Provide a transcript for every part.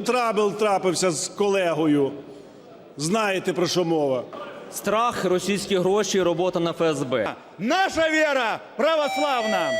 Трабл трапився з колегою. Знаєте про що мова? Страх, російські гроші, робота на ФСБ. Наша віра православна.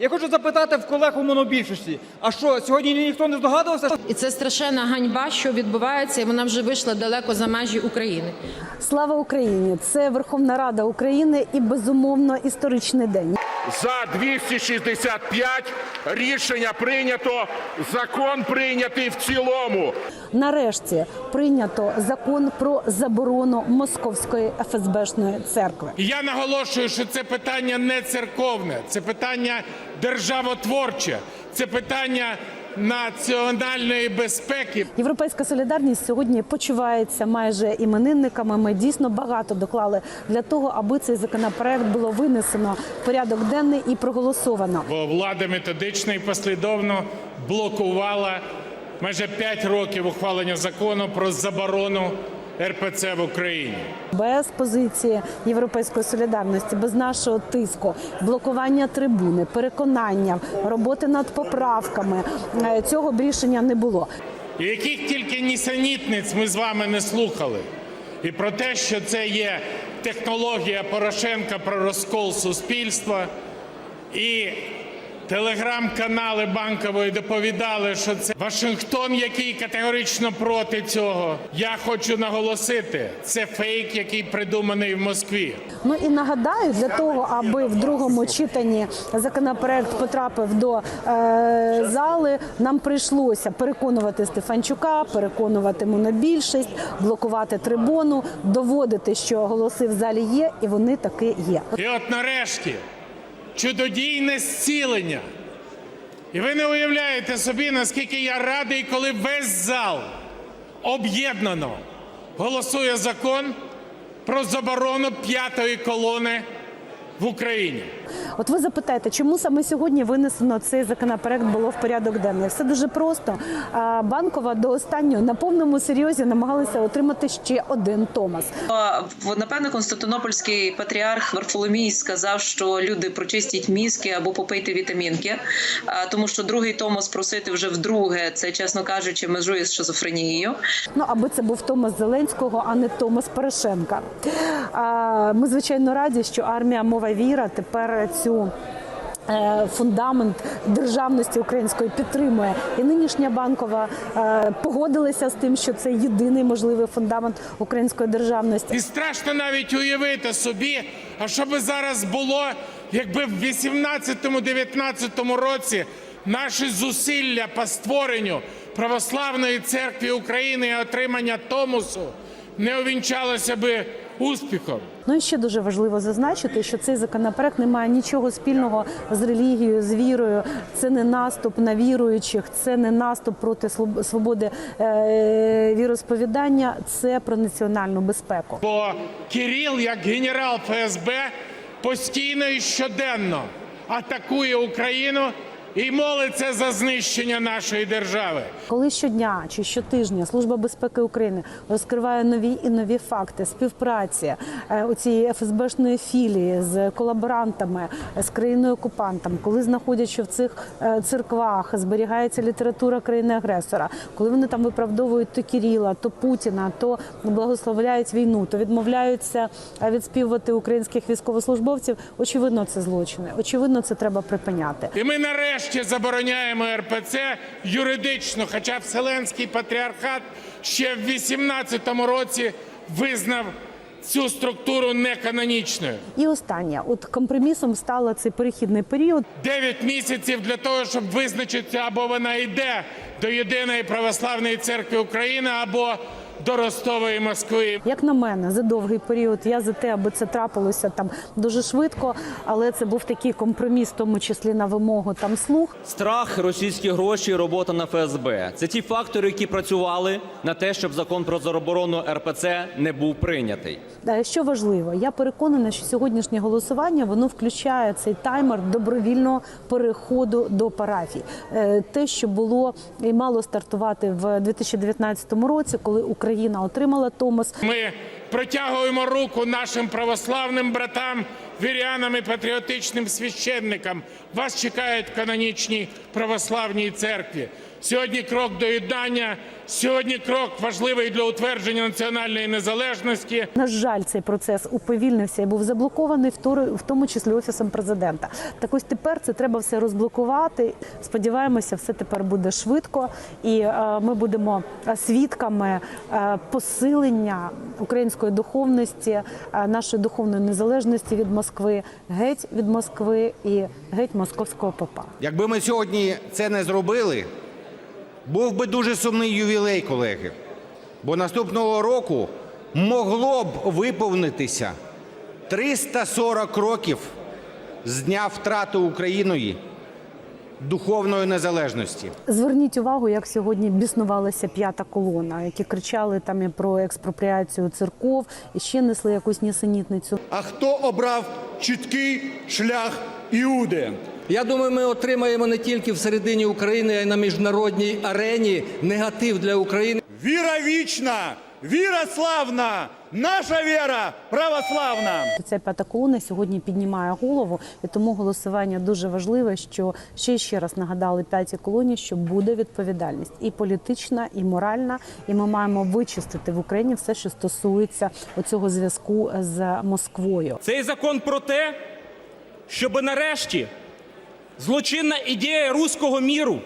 Я хочу запитати в колег у монобільшості, а що сьогодні ніхто не здогадувався? І це страшенна ганьба, що відбувається, і вона вже вийшла далеко за межі України. Слава Україні! Це Верховна Рада України і безумовно історичний день. За 265 рішення прийнято. Закон прийнятий в цілому. Нарешті прийнято закон про заборону московської ФСБшної церкви. І Я наголошую, що це питання не церковне, це питання державотворче, це питання національної безпеки. Європейська солідарність сьогодні почувається майже іменинниками. Ми дійсно багато доклали для того, аби цей законопроект було винесено в порядок денний і проголосовано. Бо влада методично і послідовно блокувала майже 5 років ухвалення закону про заборону РПЦ в Україні. Без позиції європейської солідарності, без нашого тиску, блокування трибуни, переконання, роботи над поправками е, цього б рішення не було. І яких тільки нісенітниць ми з вами не слухали. І про те, що це є технологія Порошенка про розкол суспільства, і телеграм-канали банкової доповідали, що це Вашингтон, який категорично проти цього. Я хочу наголосити, це фейк, який придуманий в Москві. Ну і нагадаю, для того, аби в другому читанні законопроект потрапив до е, зали, нам прийшлося переконувати Стефанчука, переконувати монобільшість, блокувати трибуну, доводити, що голоси в залі є, і вони таки є. І от нарешті чудодійне зцілення. І ви не уявляєте собі, наскільки я радий, коли весь зал об'єднано голосує закон про заборону п'ятої колони в Україні. От ви запитаєте, чому саме сьогодні винесено цей законопроект було в порядок денний? Все дуже просто. Банкова до останнього на повному серйозі намагалися отримати ще один Томас. Напевно, Константинопольський патріарх Варфоломій сказав, що люди прочистіть мізки або попийте вітамінки, тому що другий Томос просити вже вдруге, це чесно кажучи, межує з шизофренією. Ну аби це був Томас Зеленського, а не Томас Порошенка. Ми звичайно раді, що армія мова віра тепер цю. е, Фундамент державності української підтримує, і нинішня банкова е, погодилася з тим, що це єдиний можливий фундамент української державності. І страшно навіть уявити собі, а що би зараз було, якби в 18-19 році наші зусилля по створенню православної церкви України і отримання Томосу не увінчалося би успіхом. Ну і ще дуже важливо зазначити, що цей законопроект не має нічого спільного з релігією, з вірою. Це не наступ на віруючих, це не наступ проти свободи е, віросповідання. Це про національну безпеку. Бо Кирил, як генерал ФСБ, постійно і щоденно атакує Україну і молиться за знищення нашої держави. Коли щодня чи щотижня Служба безпеки України розкриває нові і нові факти співпраці е, у цієї ФСБшної філії з колаборантами, е, з країною окупантом, коли знаходять, що в цих е, церквах зберігається література країни-агресора, коли вони там виправдовують то Кіріла, то Путіна, то благословляють війну, то відмовляються відспівувати українських військовослужбовців. Очевидно, це злочини. Очевидно, це треба припиняти. І ми нарешті забороняємо РПЦ юридично, хоча Вселенський патріархат ще в 18-му році визнав цю структуру неканонічною. І останнє, от компромісом стало цей перехідний період. Дев'ять місяців для того, щоб визначитися, або вона йде до єдиної православної церкви України, або до Ростової Москви. Як на мене, за довгий період я за те, аби це трапилося там дуже швидко, але це був такий компроміс, в тому числі на вимогу там слух. Страх, російські гроші, робота на ФСБ. Це ті фактори, які працювали на те, щоб закон про заборону РПЦ не був прийнятий. Е, Що важливо, я переконана, що сьогоднішнє голосування воно включає цей таймер добровільного переходу до парафій. Е, Те, що було і мало стартувати в 2019 році, коли Україна отримала Томос. Ми протягуємо руку нашим православним братам вірянам і патріотичним священникам. Вас чекають канонічні православні церкві. Сьогодні крок до єднання, сьогодні крок важливий для утвердження національної незалежності. На жаль, цей процес уповільнився і був заблокований, в в тому числі офісом президента. Так ось тепер це треба все розблокувати. Сподіваємося, все тепер буде швидко, і е, ми будемо е, свідками е, посилення української духовності, е, нашої духовної незалежності від Москви, геть від Москви і геть московського попа. Якби ми сьогодні це не зробили, був би дуже сумний ювілей, колеги. Бо наступного року могло б виповнитися 340 років з дня втрати Україною духовної незалежності. Зверніть увагу, як сьогодні біснувалася п'ята колона, які кричали там і про експропріацію церков і ще несли якусь нісенітницю. А хто обрав чіткий шлях Іуди? Я думаю, ми отримаємо не тільки всередині України, а й на міжнародній арені негатив для України. Віра вічна, віра славна, наша віра православна. Ця п'ята колона сьогодні піднімає голову, і тому голосування дуже важливе, що ще ще раз нагадали п'ятій колоні, що буде відповідальність і політична, і моральна. І ми маємо вичистити в Україні все, що стосується оцього зв'язку з Москвою. Цей закон про те, щоб нарешті злочинна ідея руського міру,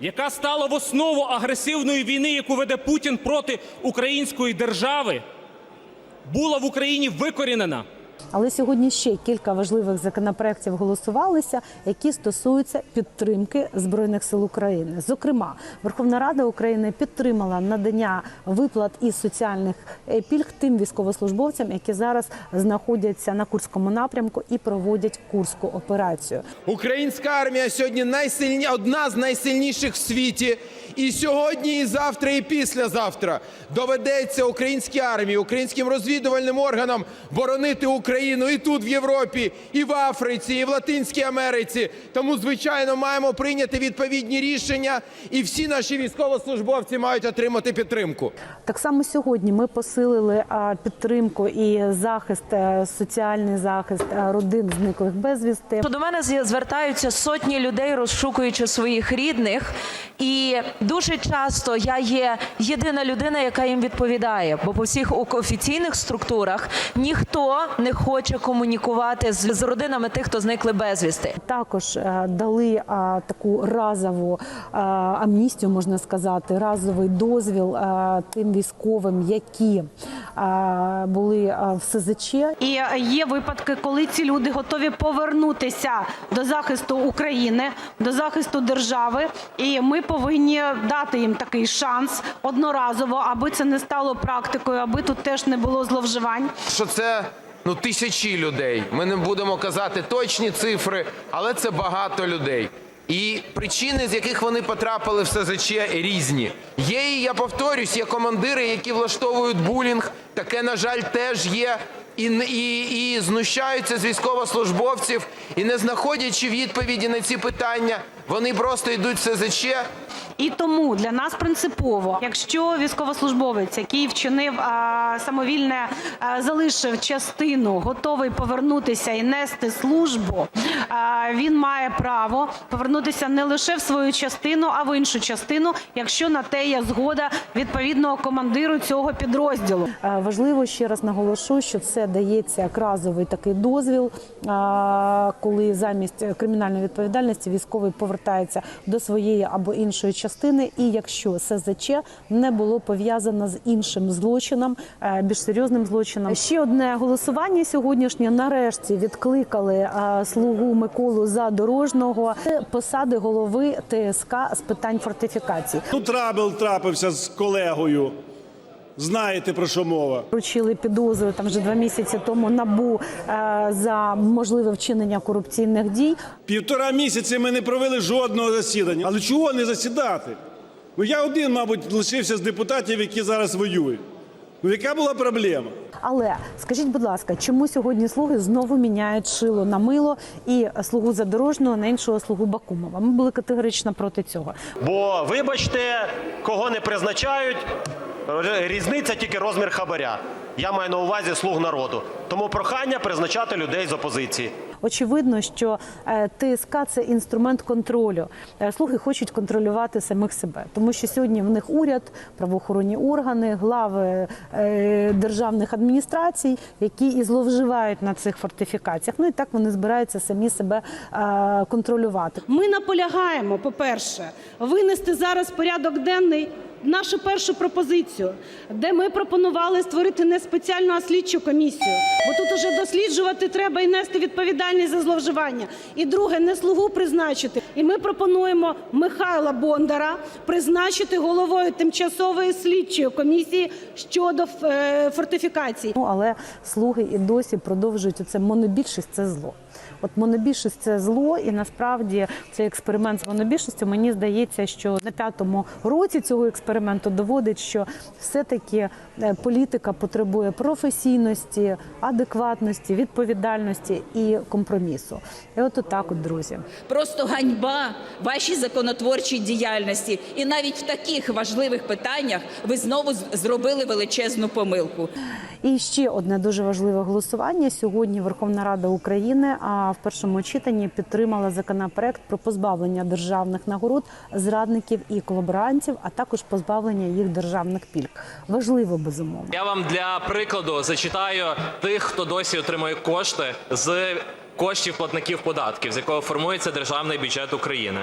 яка стала в основу агресивної війни, яку веде Путін проти української держави, була в Україні викорінена. Але сьогодні ще кілька важливих законопроєктів голосувалися, які стосуються підтримки збройних сил України. Зокрема, Верховна Рада України підтримала надання виплат і соціальних е, пільг тим військовослужбовцям, які зараз знаходяться на курському напрямку і проводять курську операцію. Українська армія сьогодні найсильні... одна з найсильніших в світі. І сьогодні, і завтра, і післязавтра доведеться українській армії, українським розвідувальним органам боронити Україну і тут, в Європі, і в Африці, і в Латинській Америці. Тому, звичайно, маємо прийняти відповідні рішення, і всі наші військовослужбовці мають отримати підтримку. Так само сьогодні ми посилили підтримку і захист, е, соціальний захист е, родин зниклих безвісти. До мене звертаються сотні людей, розшукуючи своїх рідних, і дуже часто я є єдина людина, яка їм відповідає. Бо по всіх офіційних структурах ніхто не хоче комунікувати з, з родинами тих, хто зникли безвісти. Також е, дали а, таку разову а, амністію, можна сказати, разовий дозвіл а, тим військовим, які а, були а, в СЗЧ. І є випадки, коли ці люди готові повернутися до захисту України, до захисту держави, і ми повинні дати їм такий шанс одноразово, аби це не стало практикою, аби тут теж не було зловживань. Що це ну тисячі людей. Ми не будемо казати точні цифри, але це багато людей. І причини, з яких вони потрапили в СЗЧ, різні. Є, і я повторюсь, є командири, які влаштовують булінг. Таке, на жаль, теж є. І, і, і знущаються з військовослужбовців, і не знаходячи відповіді на ці питання, вони просто йдуть в СЗЧ, І тому для нас принципово, якщо військовослужбовець, який вчинив самовільне, залишив частину, готовий повернутися і нести службу, він має право повернутися не лише в свою частину, а в іншу частину, якщо на те є згода відповідного командиру цього підрозділу. Е, Важливо ще раз наголошу, що це дається як разовий такий дозвіл, а, коли замість е, кримінальної відповідальності військовий повертається до своєї або іншої частини, і якщо СЗЧ не було пов'язано з іншим злочином, е, більш серйозним злочином. Ще одне голосування сьогоднішнє. Нарешті відкликали е, слугу Миколу Задорожного посади голови ТСК з питань фортифікації. Тут трабл трапився з колегою. Знаєте про що мова? Вручили підозру там вже два місяці тому набу е, за можливе вчинення корупційних дій. Півтора місяці ми не провели жодного засідання. Але чого не засідати? Ну я один, мабуть, лишився з депутатів, які зараз воюють. Ну яка була проблема? Але скажіть, будь ласка, чому сьогодні слуги знову міняють шило на мило і слугу задорожного на іншого слугу Бакумова? Ми були категорично проти цього. Бо, вибачте, кого не призначають, різниця тільки розмір хабаря. Я маю на увазі слуг народу. Тому прохання призначати людей з опозиції. Очевидно, що е, ТСК це інструмент контролю. Е, Слуги хочуть контролювати самих себе, тому що сьогодні в них уряд, правоохоронні органи, глави е, державних адміністрацій, які і зловживають на цих фортифікаціях. Ну і так вони збираються самі себе контролювати. Ми наполягаємо, по-перше, винести зараз порядок денний нашу першу пропозицію, де ми пропонували створити не спеціальну, а слідчу комісію. Бо тут уже досліджувати треба і нести відповідальність за зловживання. І друге, не слугу призначити. І ми пропонуємо Михайла Бондара призначити головою тимчасової слідчої комісії щодо е, фортифікацій. Ну, але слуги і досі продовжують оце монобільшість це зло. От монобільшість це зло, і насправді цей експеримент з монобільшістю мені здається, що на п'ятому році цього експерименту доводить, що все-таки е, політика потребує професійності, адекватності, відповідальності і компромісу. І от отак, от друзі. Просто ганьба вашій законотворчій діяльності. І навіть в таких важливих питаннях ви знову зробили величезну помилку. І ще одне дуже важливе голосування. Сьогодні Верховна Рада України в першому читанні підтримала законопроект про позбавлення державних нагород зрадників і колаборантів, а також позбавлення їх державних пільг. Важливо безумовно. Я вам для прикладу зачитаю тих, хто досі отримує кошти з коштів платників податків, з якого формується державний бюджет України.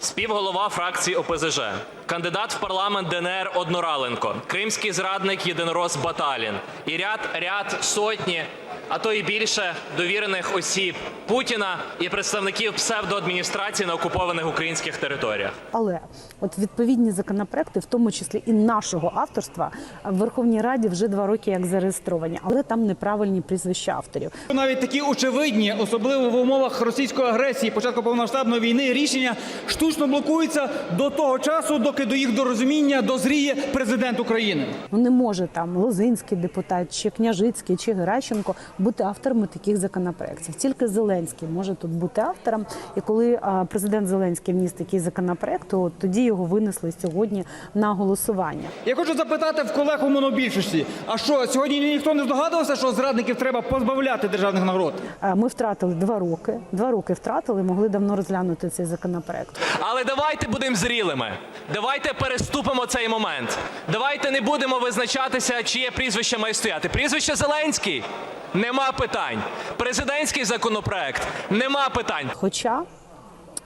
Співголова фракції ОПЗЖ, кандидат в парламент ДНР Однораленко, кримський зрадник єдинорос Баталін і ряд ряд сотні, а то і більше довірених осіб Путіна і представників псевдоадміністрації на окупованих українських територіях. Але от відповідні законопроекти, в тому числі і нашого авторства, в Верховній Раді вже два роки як зареєстровані, але там неправильні прізвища авторів. Навіть такі очевидні, особливо в умовах російської агресії, початку повномасштабної війни, рішення штучно блокуються до того часу, доки до їх дорозуміння дозріє президент України. Ну не може там Лозинський депутат, чи Княжицький, чи Геращенко бути авторами таких законопроєктів. Тільки Зеленський може тут бути автором. І коли президент Зеленський вніс такий законопроект, то тоді його винесли сьогодні на голосування. Я хочу запитати в колег у монобільшості, а що сьогодні ніхто не здогадувався, що зрадників треба позбавляти державних нагород? Ми втратили два роки. Два роки втратили, могли давно розглянути цей законопроект. Але давайте будемо зрілими. Давайте переступимо цей момент. Давайте не будемо визначатися, чиє прізвище має стояти. Прізвище Зеленський нема питань. Президентський законопроект нема питань. Хоча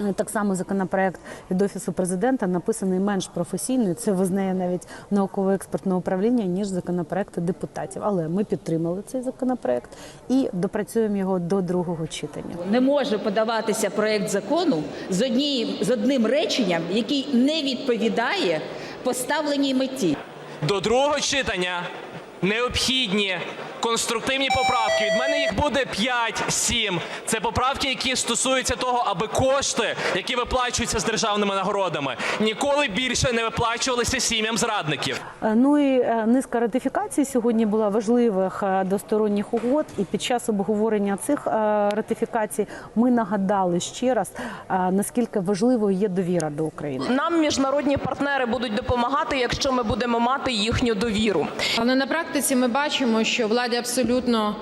е, так само законопроект від офісу президента написаний менш професійно, це визнає навіть науково-експертне управління ніж законопроекти депутатів. Але ми підтримали цей законопроект і допрацюємо його до другого читання. Не може подаватися проект закону з однією з одним реченням, який не відповідає поставленій меті. До другого читання необхідні конструктивні поправки. Від мене їх буде 5-7. Це поправки, які стосуються того, аби кошти, які виплачуються з державними нагородами, ніколи більше не виплачувалися сім'ям зрадників. Е, Ну і е, низка ратифікацій сьогодні була важливих е, двосторонніх угод. І під час обговорення цих ратифікацій ми нагадали ще раз наскільки важливою є довіра до України. Нам міжнародні партнери будуть допомагати, якщо ми будемо мати їхню довіру. Але на практиці ми бачимо, що владі абсолютно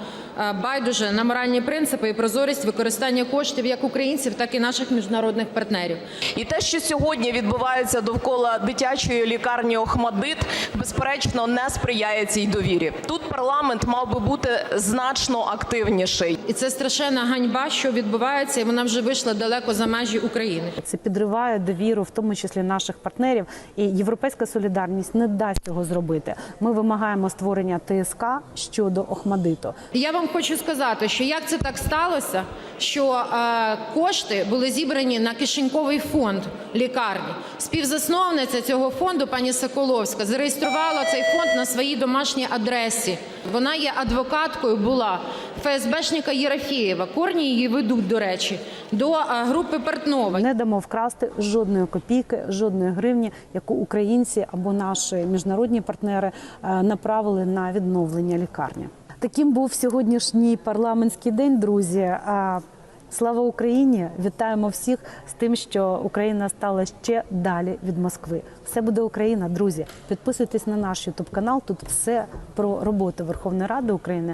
байдуже на моральні принципи і прозорість використання коштів як українців, так і наших міжнародних партнерів. І те, що сьогодні відбувається довкола дитячої лікарні Охмадит, безперечно, не сприяє цій довірі. Тут парламент мав би бути значно активніший. І це страшенна ганьба, що відбувається, і вона вже вийшла далеко за межі України. Це підриває довіру, в тому числі наших партнерів. І європейська солідарність не дасть цього зробити. Ми вимагаємо створення ТСК щодо Охмадиту. Я вам хочу сказати, що як це так сталося, що е, кошти були зібрані на кишеньковий фонд лікарні. Співзасновниця цього фонду, пані Соколовська, зареєструвала цей фонд на своїй домашній адресі. Вона є адвокаткою, була ФСБшника Єрофєєва. Корні її ведуть, до речі, до е, групи Портнова. Не дамо вкрасти жодної копійки, жодної гривні, яку українці або наші міжнародні партнери е, направили на відновлення лікарні. Таким був сьогоднішній парламентський день, друзі. Слава Україні! Вітаємо всіх з тим, що Україна стала ще далі від Москви. Все буде Україна, друзі. Підписуйтесь на наш Ютуб канал. Тут все про роботу Верховної Ради України.